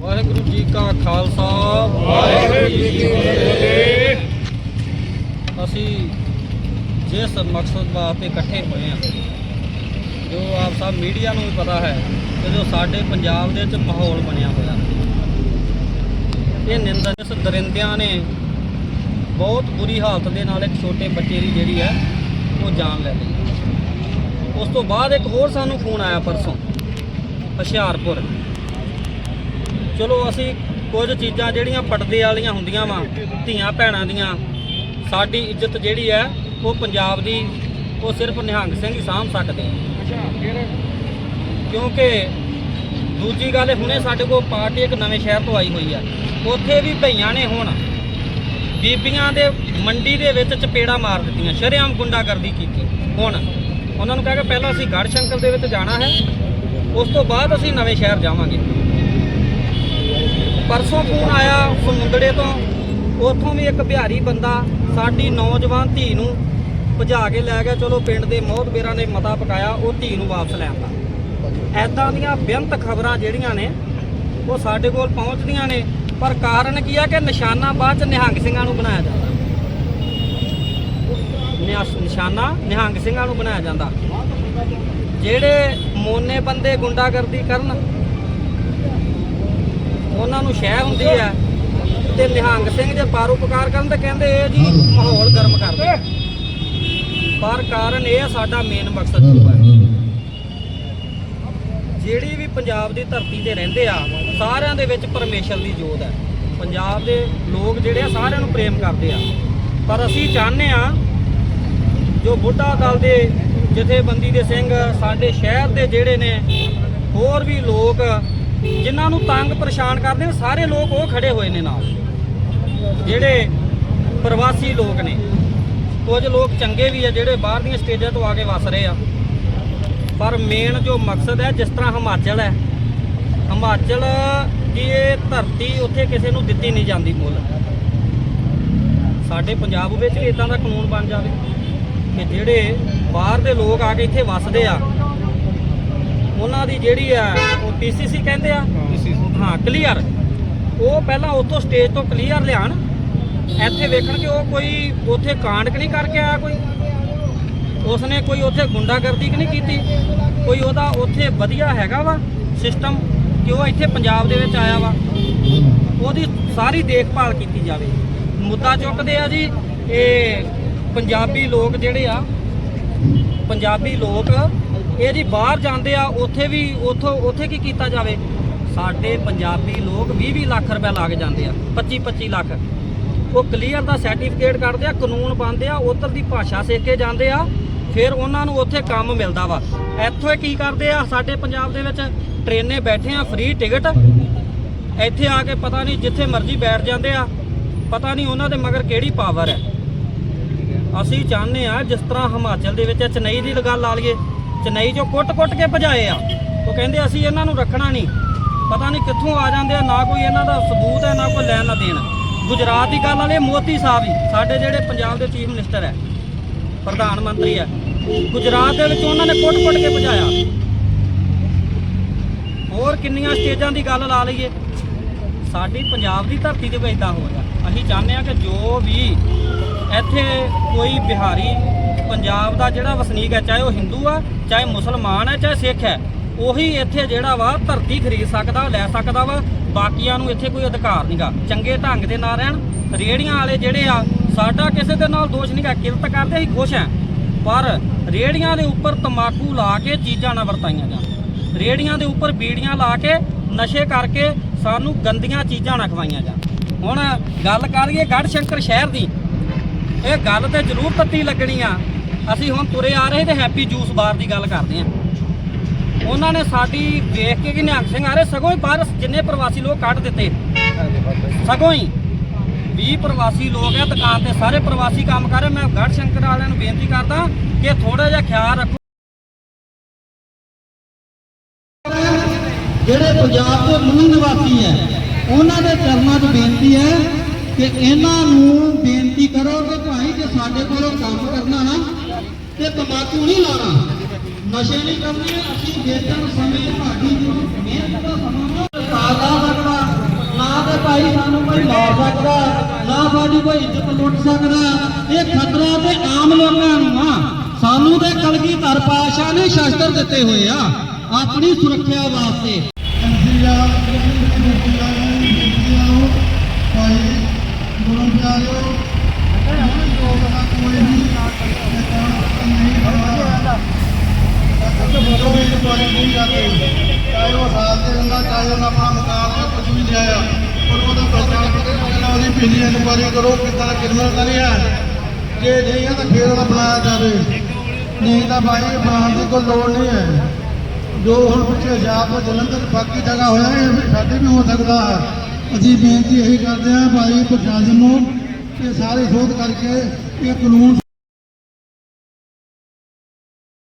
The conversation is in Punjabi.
ਵਾਹਿਗੁਰੂ ਜੀ ਕਾ ਖਾਲਸਾ। ਵਾਹਿਗੁਰੂ ਜੀ ਕੀ ਫਤਿਹ। ਅਸੀਂ ਜਿਸ ਮਕਸਦ ਵਾਸਤੇ ਇਕੱਠੇ ਹੋਏ ਹਾਂ ਜੋ ਆਪ ਸਭ ਮੀਡੀਆ ਨੂੰ ਵੀ ਪਤਾ ਹੈ ਕਿ ਜੋ ਸਾਡੇ ਪੰਜਾਬ ਦੇ ਵਿੱਚ ਮਾਹੌਲ ਬਣਿਆ ਹੋਇਆ। ਇਹ ਨਿੰਦਾ ਇਸ ਦਰਿੰਦਿਆਂ ਨੇ ਬਹੁਤ ਬੁਰੀ ਹਾਲਤ ਦੇ ਨਾਲ ਇੱਕ ਛੋਟੇ ਬੱਚੇ ਦੀ ਜਿਹੜੀ ਹੈ ਉਹ ਜਾਨ ਲੈ ਲਈ। ਉਸ ਤੋਂ ਬਾਅਦ ਇੱਕ ਹੋਰ ਸਾਨੂੰ ਫੋਨ ਆਇਆ ਪਰਸੋਂ ਹੁਸ਼ਿਆਰਪੁਰ। ਚਲੋ ਅਸੀਂ ਕੁਝ ਚੀਜ਼ਾਂ ਜਿਹੜੀਆਂ ਪਰਦੇ ਵਾਲੀਆਂ ਹੁੰਦੀਆਂ ਵਾ ਧੀਆਂ ਭੈਣਾਂ ਦੀਆਂ ਸਾਡੀ ਇੱਜ਼ਤ ਜਿਹੜੀ ਹੈ ਉਹ ਪੰਜਾਬ ਦੀ ਉਹ ਸਿਰਫ ਨਿਹੰਗ ਸਿੰਘ ਹੀ ਸਾਂਭ ਸਕਦੇ। ਕਿਉਂਕਿ ਦੂਜੀ ਗੱਲ ਹੁਣੇ ਸਾਡੇ ਕੋਲ ਪਾਰਟੀ ਇੱਕ ਨਵੇਂ ਸ਼ਹਿਰ ਤੋਂ ਆਈ ਹੋਈ ਆ ਉੱਥੇ ਵੀ ਭਈਆਂ ਨੇ ਹੁਣ ਬੀਬੀਆਂ ਦੇ ਮੰਡੀ ਦੇ ਵਿੱਚ ਚਪੇੜਾ ਮਾਰ ਦਿੱਤੀਆਂ ਸ਼ਰੇਆਮ ਗੁੰਡਾਗਰਦੀ ਕੀਤੀ। ਹੁਣ ਉਹਨਾਂ ਨੂੰ ਕਹਿ ਕੇ ਪਹਿਲਾਂ ਅਸੀਂ ਗੜ੍ਹ ਸ਼ੰਕਰ ਦੇ ਵਿੱਚ ਜਾਣਾ ਹੈ ਉਸ ਤੋਂ ਬਾਅਦ ਅਸੀਂ ਨਵੇਂ ਸ਼ਹਿਰ ਜਾਵਾਂਗੇ। ਪਰਸੋਂ ਫੋਨ ਆਇਆ ਸਮੁੰਦੜੇ ਤੋਂ। ਉੱਥੋਂ ਵੀ ਇੱਕ ਬਿਹਾਰੀ ਬੰਦਾ ਸਾਡੀ ਨੌਜਵਾਨ ਧੀ ਨੂੰ ਭਜਾ ਕੇ ਲੈ ਗਿਆ। ਚਲੋ ਪਿੰਡ ਦੇ ਮੋਹਤਬੇਰਾਂ ਨੇ ਮਤਾ ਪਕਾਇਆ, ਉਹ ਧੀ ਨੂੰ ਵਾਪਸ ਲੈ ਆਂਦਾ। ਐਦਾਂ ਦੀਆਂ ਬੇਅੰਤ ਖਬਰਾਂ ਜਿਹੜੀਆਂ ਨੇ, ਉਹ ਸਾਡੇ ਕੋਲ ਪਹੁੰਚਦੀਆਂ ਨੇ। ਪਰ ਕਾਰਨ ਕੀ ਆ ਕਿ ਨਿਸ਼ਾਨਾ ਬਾਅਦ ਚ ਨਿਹੰਗ ਸਿੰਘਾਂ ਨੂੰ ਬਣਾਇਆ ਜਾਂਦਾ। ਨਿਆਸ- ਨਿਸ਼ਾਨਾ ਨਿਹੰਗ ਸਿੰਘਾਂ ਨੂੰ ਬਣਾਇਆ ਜਾਂਦਾ। ਜਿਹੜੇ ਮੋਨੇ ਬੰਦੇ ਗੁੰਡਾਗਰਦੀ ਕਰਨ ਉਹਨਾਂ ਨੂੰ ਸ਼ਹਿ ਹੁੰਦੀ ਹੈ ਤੇ ਨਿਹੰਗ ਸਿੰਘ ਜੇ ਪਾਰੋਪਕਾਰ ਕਰਨ ਤਾਂ ਕਹਿੰਦੇ ਇਹ ਜੀ ਮਾਹੌਲ ਗਰਮ ਕਰਦੇ ਪਰ ਕਾਰਨ ਇਹ ਆ, ਸਾਡਾ ਮੇਨ ਮਕਸਦ ਕੀ ਹੈ। ਜਿਹੜੀ ਵੀ ਪੰਜਾਬ ਦੀ ਧਰਤੀ ਤੇ ਰਹਿੰਦੇ ਆ, ਸਾਰਿਆਂ ਦੇ ਵਿੱਚ ਪਰਮੇਸ਼ਰ ਦੀ ਜੋਤ ਹੈ। ਪੰਜਾਬ ਦੇ ਲੋਕ ਜਿਹੜੇ ਆ, ਸਾਰਿਆਂ ਨੂੰ ਪ੍ਰੇਮ ਕਰਦੇ ਆ। ਪਰ ਅਸੀਂ ਚਾਹੁੰਦੇ ਆ, ਜੋ ਬੁੱਢਾ ਦਲ ਦੇ ਜਥੇਬੰਦੀ ਦੇ ਸਿੰਘ ਸਾਡੇ ਸ਼ਹਿਰ ਦੇ ਜਿਹੜੇ ਨੇ, ਹੋਰ ਵੀ ਲੋਕ ਜਿਨ੍ਹਾਂ ਨੂੰ ਤੰਗ ਪਰੇਸ਼ਾਨ ਕਰਦੇ ਨੇ, ਸਾਰੇ ਲੋਕ ਉਹ ਖੜੇ ਹੋਏ ਨੇ ਨਾਲ। ਜਿਹੜੇ ਪ੍ਰਵਾਸੀ ਲੋਕ ਨੇ। ਕੁਝ ਲੋਕ ਚੰਗੇ ਵੀ ਆ, ਜਿਹੜੇ ਬਾਹਰ ਦੀਆਂ ਸਟੇਜਾਂ ਤੋਂ ਆ ਕੇ ਵਸ ਰਹੇ ਆ। ਪਰ ਮੇਨ ਜੋ ਮਕਸਦ ਹੈ, ਜਿਸ ਤਰ੍ਹਾਂ ਹਿਮਾਚਲ ਹੈ, ਹਿਮਾਚਲ ਦੀ ਇਹ ਧਰਤੀ ਉੱਥੇ ਕਿਸੇ ਨੂੰ ਦਿੱਤੀ ਨਹੀਂ ਜਾਂਦੀ ਮੁੱਲ। ਸਾਡੇ ਪੰਜਾਬ ਵਿੱਚ ਵੀ ਇਦਾਂ ਦਾ ਕਾਨੂੰਨ ਬਣ ਜਾਵੇ ਕਿ ਜਿਹੜੇ ਬਾਹਰ ਦੇ ਲੋਕ ਆ ਕੇ ਇੱਥੇ ਵੱਸਦੇ ਆ ਉਹਨਾਂ ਦੀ ਜਿਹੜੀ ਆ ਉਹ ਪੀਸੀਸੀ ਕਹਿੰਦੇ ਆ। ਹਾਂ। ਕਲੀਅਰ ਉਹ ਪਹਿਲਾਂ ਉੱਥੋਂ ਸਟੇਜ ਤੋਂ ਕਲੀਅਰ ਲਿਆਣ ਇੱਥੇ ਵੇਖਣ ਕਿ ਉਹ ਕੋਈ ਉੱਥੇ ਕਾਂਡ ਨਹੀਂ ਕਰਕੇ ਆਇਆ ਕੋਈ? ਉਸਨੇ ਕੋਈ ਉੱਥੇ ਗੁੰਡਾਗਰਦੀ ਕਿ ਨਹੀਂ ਕੀਤੀ? ਕੋਈ ਉਹਦਾ ਉੱਥੇ ਵਧੀਆ ਹੈਗਾ ਵਾ ਸਿਸਟਮ ਕਿ ਉਹ ਇੱਥੇ ਪੰਜਾਬ ਦੇ ਵਿੱਚ ਆਇਆ ਵਾ? ਉਹਦੀ ਸਾਰੀ ਦੇਖਭਾਲ ਕੀਤੀ ਜਾਵੇ। ਮੁੱਦਾ ਚੁੱਕਦੇ ਆ ਜੀ ਇਹ ਪੰਜਾਬੀ ਲੋਕ ਜਿਹੜੇ ਆ ਪੰਜਾਬੀ ਲੋਕ ਇਹ ਜੀ ਬਾਹਰ ਜਾਂਦੇ ਆ, ਉੱਥੇ ਵੀ, ਉੱਥੋਂ, ਉੱਥੇ ਕੀ ਕੀਤਾ ਜਾਵੇ? ਸਾਡੇ ਪੰਜਾਬੀ ਲੋਕ 20-20 ਲੱਖ ਰੁਪਏ ਲਾ ਕੇ ਜਾਂਦੇ ਆ 25-25 ਲੱਖ। ਉਹ ਕਲੀਅਰ ਦਾ ਸਰਟੀਫਿਕੇਟ ਕੱਢਦੇ ਆ, ਕਾਨੂੰਨ ਪਾਉਂਦੇ ਆ, ਉੱਧਰ ਦੀ ਭਾਸ਼ਾ ਸਿੱਖ ਕੇ ਜਾਂਦੇ ਆ, ਫਿਰ ਉਹਨਾਂ ਨੂੰ ਉੱਥੇ ਕੰਮ ਮਿਲਦਾ ਵਾ। ਇੱਥੋਂ ਕੀ ਕਰਦੇ ਆ, ਸਾਡੇ ਪੰਜਾਬ ਦੇ ਵਿੱਚ ਟ੍ਰੇਨੇ ਬੈਠੇ ਆ ਫ੍ਰੀ ਟਿਕਟ ਇੱਥੇ ਆ ਕੇ ਪਤਾ ਨਹੀਂ ਜਿੱਥੇ ਮਰਜ਼ੀ ਬੈਠ ਜਾਂਦੇ ਆ, ਪਤਾ ਨਹੀਂ ਉਹਨਾਂ ਦੇ ਮਗਰ ਕਿਹੜੀ ਪਾਵਰ ਹੈ। ਅਸੀਂ ਚਾਹੁੰਦੇ ਆ, ਜਿਸ ਤਰ੍ਹਾਂ ਹਿਮਾਚਲ ਦੇ ਵਿੱਚ ਚੇਨਈ ਦੀ ਗੱਲ ਲਾ ਲਈਏ ਚੇਨਈ ਚੋਂ ਕੁੱਟ-ਕੁੱਟ ਕੇ ਭਜਾਏ ਆ। ਉਹ ਕਹਿੰਦੇ ਅਸੀਂ ਇਹਨਾਂ ਨੂੰ ਰੱਖਣਾ ਨਹੀਂ। ਪਤਾ ਨਹੀਂ ਕਿੱਥੋਂ ਆ ਜਾਂਦੇ ਆ, ਨਾ ਕੋਈ ਇਹਨਾਂ ਦਾ ਸਬੂਤ ਹੈ, ਨਾ ਕੋਈ ਲੈਣ ਨਾ ਦੇਣ। ਗੁਜਰਾਤ ਦੀ ਗੱਲ ਵਾਲੇ ਮੋਦੀ ਸਾਹਿਬ ਹੀ, ਸਾਡੇ ਜਿਹੜੇ ਪੰਜਾਬ ਦੇ ਚੀਫ ਮਿਨਿਸਟਰ ਹੈ, ਪ੍ਰਧਾਨ ਮੰਤਰੀ ਹੈ, ਗੁਜਰਾਤ ਦੇ ਵਿੱਚ ਉਹਨਾਂ ਨੇ ਕੁੱਟ-ਕੁੱਟ ਕੇ ਭਜਾਇਆ। ਹੋਰ ਕਿੰਨੀਆਂ ਸਟੇਜਾਂ ਦੀ ਗੱਲ ਲਾ ਲਈਏ। ਸਾਡੀ ਪੰਜਾਬ ਦੀ ਧਰਤੀ ਤੇ ਵੀ ਇਦਾਂ ਹੋ ਰਿਹਾ ਅਸੀਂ ਚਾਹੁੰਦੇ ਆ ਕਿ ਜੋ ਵੀ ਇੱਥੇ ਕੋਈ ਬਿਹਾਰੀ ਪੰਜਾਬ ਦਾ ਜਿਹੜਾ ਵਸਨੀਕ ਹੈ, ਚਾਹੇ ਉਹ ਹਿੰਦੂ ਆ, ਚਾਹੇ ਮੁਸਲਮਾਨ ਹੈ, ਚਾਹੇ ਸਿੱਖ ਹੈ, ਉਹੀ ਇੱਥੇ ਜਿਹੜਾ ਵਾ ਧਰਤੀ ਖਰੀਦ ਸਕਦਾ, ਲੈ ਸਕਦਾ ਵਾ, ਬਾਕੀਆਂ ਨੂੰ ਇੱਥੇ ਕੋਈ ਅਧਿਕਾਰ ਨਹੀਂਗਾ ਚੰਗੇ ਢੰਗ ਦੇ ਨਾਲ ਰਹਿਣ ਰੇੜੀਆਂ ਵਾਲੇ ਜਿਹੜੇ ਆ, ਸਾਡਾ ਕਿਸੇ ਦੇ ਨਾਲ ਦੋਸ਼ ਨਹੀਂਗਾ ਕਿਰਤ ਕਰਦੇ ਹੀ ਖੁਸ਼ ਹਾਂ। ਪਰ ਰੇੜੀਆਂ ਦੇ ਉੱਪਰ ਤਮਾਕੂ ਲਾ ਕੇ ਚੀਜ਼ਾਂ ਨਾ ਵਰਤਾਈਆਂ ਜਾਣ। ਰੇੜੀਆਂ ਦੇ ਉੱਪਰ ਬੀੜੀਆਂ ਲਾ ਕੇ ਨਸ਼ੇ ਕਰਕੇ ਸਾਨੂੰ ਗੰਦੀਆਂ ਚੀਜ਼ਾਂ ਨਾ ਖਵਾਈਆਂ ਜਾਣ। ਹੁਣ ਗੱਲ ਕਰੀਏ ਗੜ੍ਹ ਸ਼ੰਕਰ ਸ਼ਹਿਰ ਦੀ। ਇਹ ਗੱਲ ਤੇ ਜ਼ਰੂਰ ਤੱਤੀ ਲੱਗਣੀ ਆ। ਅਸੀਂ ਹੁਣ ਤੁਰੇ ਆ ਰਹੇ ਤੇ ਹੈਪੀ ਜੂਸ ਬਾਰ ਦੀ ਗੱਲ ਕਰਦੇ ਆ। ਉਹਨਾਂ ਨੇ ਸਾਡੀ ਵੇਖ ਕੇ ਕਿ ਨਿਹੰਗ ਸਿੰਘ ਆ ਰਹੇ, ਸਗੋਂ ਹੀ ਬਾਹਰ ਜਿੰਨੇ ਪ੍ਰਵਾਸੀ ਲੋਕ ਕੱਢ ਦਿੱਤੇ। ਸਗੋਂ ਹੀ 20 ਪ੍ਰਵਾਸੀ ਲੋਕ ਆ, ਦੁਕਾਨ ਤੇ ਸਾਰੇ ਪ੍ਰਵਾਸੀ ਕੰਮ ਕਰ ਰਹੇ। ਮੈਂ ਗੜ ਸ਼ੰਕਰ ਵਾਲਿਆਂ ਨੂੰ ਬੇਨਤੀ ਕਰਦਾ ਕਿ ਥੋੜਾ ਜਿਹਾ ਖਿਆਲ ਰੱਖੋ। ਜਿਹੜੇ ਪੰਜਾਬ ਦੇ ਮੂਲ ਨਿਵਾਸੀ ਹੈ, ਉਹਨਾਂ ਦੇ ਚਰਨਾਂ 'ਚ ਬੇਨਤੀ ਹੈ ਕਿ ਇਹਨਾਂ ਨੂੰ ਬੇਨਤੀ ਕਰੋ ਕਿ ਭਾਈ ਜੇ ਸਾਡੇ ਕੋਲੋਂ ਕੰਮ ਕਰਨਾ ਨਾ, ਤੇ ਤਮਾਕੂ ਨਹੀਂ ਲਾਣਾ ਨਸ਼ੇ ਨਹੀਂ ਕਰਨੇ, ਅਸੀਂ ਵੇਚਣ ਸਮੇਂ ਤੁਹਾਡੀ ਜੋ ਮਿਹਨਤ ਦਾ ਸਮਾਂ ਨਾ ਤਾਜ਼ਾ ਲੱਗਣਾ ਤੇ ਭਾਈ ਸਾਨੂੰ ਕੋਈ ਮਾਰ ਸਕਦਾ, ਨਾ ਸਾਡੀ ਕੋਈ ਇੱਜ਼ਤ ਲੁੱਟ ਸਕਦਾ। ਇਹ ਖਤਰਾ ਤੇ ਆਮ ਲੋਕਾਂ ਨੂੰ ਆ। ਸਾਨੂੰ ਤੇ ਕਲਗੀਧਰ ਪਾਸ਼ਾ ਨੇ ਸ਼ਸਤਰ ਦਿੱਤੇ ਹੋਏ ਆ, ਆਪਣੀ ਸੁਰੱਖਿਆ ਵਾਸਤੇ। ਚਾਹੇ ਉਹ ਸਾਲ ਤੇ ਰਹਿੰਦਾ ਚਾਹੇ ਉਹਨਾਂ ਆਪਣਾ ਮਕਾਨ ਜਾਂ ਕੁਝ ਵੀ ਲਿਆਇਆ ਪਰ ਉਹਦਾ ਪਛਾਣ ਪਤਾ ਲੱਗਣਾ ਉਹਦੀ ਪੀਲੀ ਇਨਕੁਆਰੀ ਕਰੋ, ਕਿੱਦਾਂ ਦਾ ਕ੍ਰਿਮੀਨਲ ਤਾਂ ਨਹੀਂ ਹੈ ਜੇ ਨਹੀਂ ਹੈ ਤਾਂ ਫੇਰ ਉਹਦਾ ਬਣਾਇਆ ਜਾਵੇ। ਨਹੀਂ ਤਾਂ ਭਾਈ ਬਣਾਉਣ ਦੀ ਕੋਈ ਲੋੜ ਨਹੀਂ ਹੈ। ਜੋ ਹੁਣ ਪਿੱਛੇ ਪੰਜਾਬ ਜਲੰਧਰ ਬਾਕੀ ਜਗ੍ਹਾ ਹੋਇਆ, ਇਹ ਸਾਡੇ ਵੀ ਹੋ ਸਕਦਾ ਹੈ। ਅਸੀਂ ਬੇਨਤੀ ਇਹੀ ਕਰਦੇ ਹਾਂ ਭਾਈ ਪ੍ਰਸ਼ਾਸਨ ਨੂੰ ਕਿ ਸਾਰੇ ਸੋਧ ਕਰਕੇ ਇਹ ਕਾਨੂੰਨ